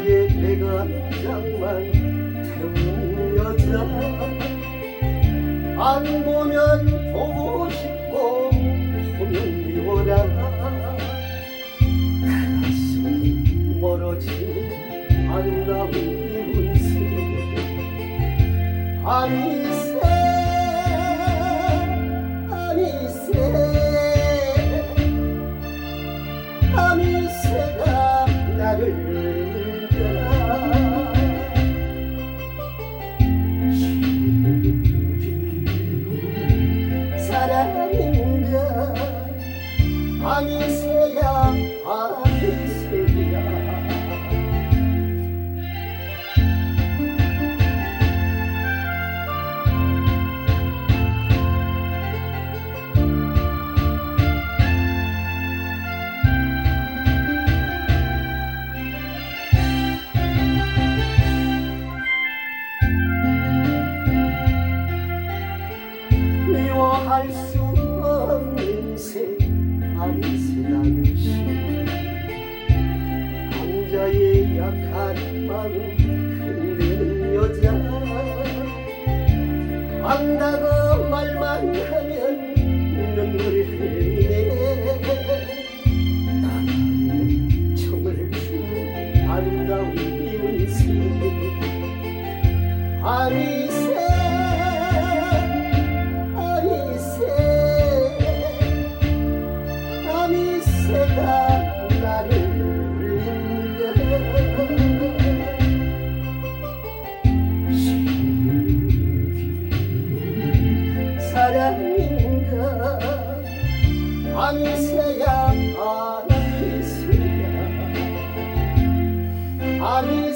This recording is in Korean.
남자의 대간장만 태우는 여자. 안 보면 보고 싶고 보면 미워라 가슴이 멀어지는 아름다운 이문세 아미 아리새 당신 남자의 약한 마음 흔드는 여자. 안다고 말만 하면 Amém.